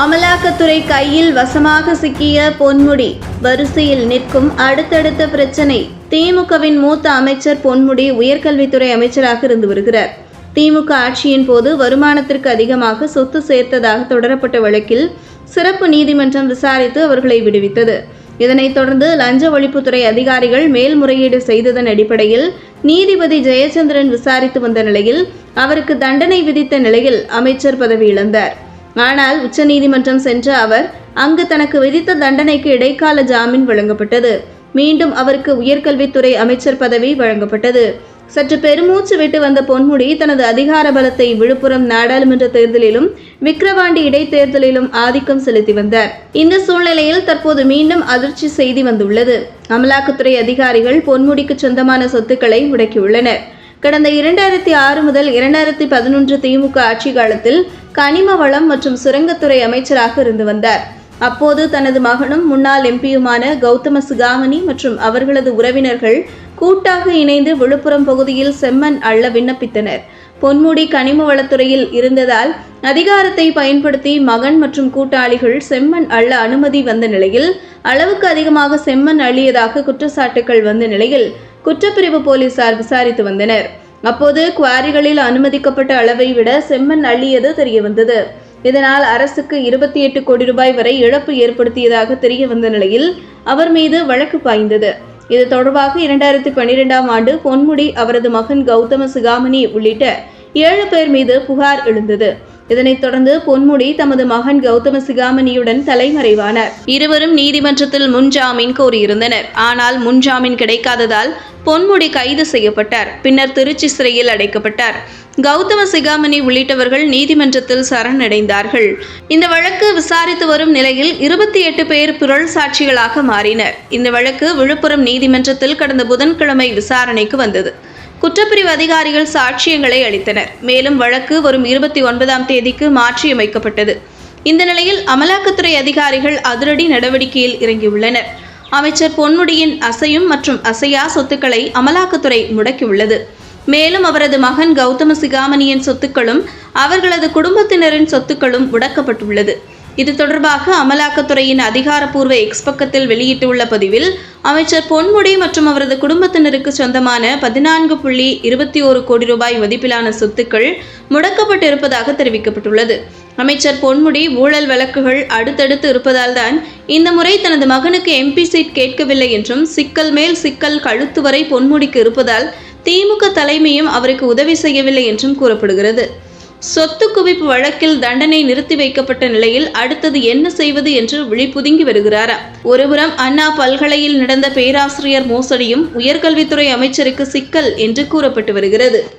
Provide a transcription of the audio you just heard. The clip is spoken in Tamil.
அமலாக்கத்துறை கையில் வசமாக சிக்கிய பொன்முடி வரிசையில் நிற்கும் அடுத்தடுத்த பிரச்சனை. திமுகவின் மூத்த அமைச்சர் பொன்முடி உயர்கல்வித்துறை அமைச்சராக இருந்து வருகிறார். திமுக ஆட்சியின் போது வருமானத்திற்கு அதிகமாக சொத்து சேர்த்ததாக தொடரப்பட்ட வழக்கில் சிறப்பு நீதிமன்றம் விசாரித்து அவர்களை விடுவித்தது. இதனைத் தொடர்ந்து லஞ்ச ஒழிப்புத்துறை அதிகாரிகள் மேல்முறையீடு செய்ததன் அடிப்படையில் நீதிபதி ஜெயச்சந்திரன் விசாரித்து வந்த நிலையில் அவருக்கு தண்டனை விதித்த நிலையில் அமைச்சர் பதவி இழந்தார் ஆனால் உச்சநீதிமன்றம் சென்ற அவர் அங்கு தனக்கு விதித்த தண்டனைக்கு இடைக்கால ஜாமீன் வழங்கப்பட்டது. மீண்டும் அவருக்கு உயர்கல்வித்துறை அமைச்சர் பதவி வழங்கப்பட்டது. சற்று பெருமூச்சு விட்டு வந்த பொன்முடி தனது அதிகார பலத்தை விழுப்புரம் நாடாளுமன்ற தேர்தலிலும் விக்கிரவாண்டி இடைத்தேர்தலிலும் ஆதிக்கம் செலுத்தி வந்தார். இந்த சூழ்நிலையில் தற்போது மீண்டும் அதிர்ச்சி செய்தி வந்துள்ளது. அமலாக்கத்துறை அதிகாரிகள் பொன்முடிக்கு சொந்தமான சொத்துக்களை முடக்கியுள்ளனர். கடந்த இரண்டாயிரத்தி ஆறு முதல் இரண்டாயிரத்தி பதினொன்று திமுக ஆட்சி காலத்தில் கனிம வளம் மற்றும் சுரங்கத்துறை அமைச்சராக இருந்து வந்தார். அப்போது தனது மகனும் முன்னாள் எம்பியுமான கௌதம சுகாமணி மற்றும் அவர்களது உறவினர்கள் கூட்டாக இணைந்து விழுப்புரம் பகுதியில் செம்மண் அள்ள விண்ணப்பித்தனர். பொன்முடி கனிம வளத்துறையில் இருந்ததால் அதிகாரத்தை பயன்படுத்தி மகன் மற்றும் கூட்டாளிகள் செம்மண் அள்ள அனுமதி வந்த நிலையில் அளவுக்கு அதிகமாக செம்மண் அள்ளியதாக குற்றச்சாட்டுகள் வந்த நிலையில் குற்றப்பிரிவு போலீசார் விசாரித்து வந்தனர். அப்போது குவாரிகளில் அனுமதிக்கப்பட்ட அளவை விட செம்மண் அள்ளியது தெரியவந்தது. இதனால் அரசுக்கு இருபத்தி எட்டு கோடி ரூபாய் வரை இழப்பு ஏற்படுத்தியதாக தெரிய வந்த நிலையில் அவர் மீது வழக்கு பாய்ந்தது. இது தொடர்பாக இரண்டாயிரத்தி பன்னிரெண்டாம் ஆண்டு பொன்முடி அவரது மகன் கௌதம சிகாமணி உள்ளிட்ட ஏழு பேர் மீது புகார் எழுந்தது. இதனைத் தொடர்ந்து பொன்முடி தமது மகன் கௌதம சிகாமணியுடன் தலைமறைவானார். இருவரும் நீதிமன்றத்தில் முன்ஜாமீன் கோரியிருந்தனர். ஆனால் முன்ஜாமீன் கிடைக்காததால் பொன்முடி கைது செய்யப்பட்டார். பின்னர் திருச்சி சிறையில் அடைக்கப்பட்டார். கௌதம சிகாமணி உள்ளிட்டவர்கள் நீதிமன்றத்தில் சரணடைந்தார்கள். இந்த வழக்கு விசாரித்து வரும் நிலையில் இருபத்தி எட்டு பேர் புரள் சாட்சிகளாக மாறினர். இந்த வழக்கு விழுப்புரம் நீதிமன்றத்தில் கடந்த புதன்கிழமை விசாரணைக்கு வந்தது. குற்றப்பிரிவு அதிகாரிகள் சாட்சியங்களை அளித்தனர். மேலும் வழக்கு வரும் இருபத்தி ஒன்பதாம் தேதிக்கு மாற்றியமைக்கப்பட்டது. இந்த நிலையில் அமலாக்கத்துறை அதிகாரிகள் அதிரடி நடவடிக்கையில் இறங்கியுள்ளனர். அமைச்சர் பொன்முடியின் அசையும் மற்றும் அசையா சொத்துக்களை அமலாக்கத்துறை முடக்கியுள்ளது. மேலும் அவரது மகன் கௌதம சிகாமணியின் சொத்துக்களும் அவர்களது குடும்பத்தினரின் சொத்துக்களும் முடக்கப்பட்டுள்ளது. இது தொடர்பாக அமலாக்கத்துறையின் அதிகாரப்பூர்வ எக்ஸ் பக்கத்தில் வெளியிட்டுள்ள பதிவில் அமைச்சர் பொன்முடி மற்றும் அவரது குடும்பத்தினருக்கு சொந்தமான பதினான்கு புள்ளி இருபத்தி ஒரு கோடி ரூபாய் மதிப்பிலான சொத்துக்கள் முடக்கப்பட்டிருப்பதாக தெரிவிக்கப்பட்டுள்ளது. அமைச்சர் பொன்முடி ஊழல் வழக்குகள் அடுத்தடுத்து இருப்பதால் தான் இந்த முறை தனது மகனுக்கு எம்பி சீட் கேட்கவில்லை என்றும் சிக்கல் மேல் சிக்கல் கழுத்து வரை பொன்முடிக்கு இருப்பதால் திமுக தலைமையும் அவருக்கு உதவி செய்யவில்லை என்றும் கூறப்படுகிறது. சொத்து குவிப்பு வழக்கில் தண்டனை நிறுத்தி வைக்கப்பட்ட நிலையில் அடுத்தது என்ன செய்வது என்று விழிப்புதுங்கி வருகிறார்? ஒருபுறம் அண்ணா பல்கலையில் நடந்த பேராசிரியர் மோசடியும் உயர்கல்வித்துறை அமைச்சருக்கு சிக்கல் என்று கூறப்பட்டு வருகிறது.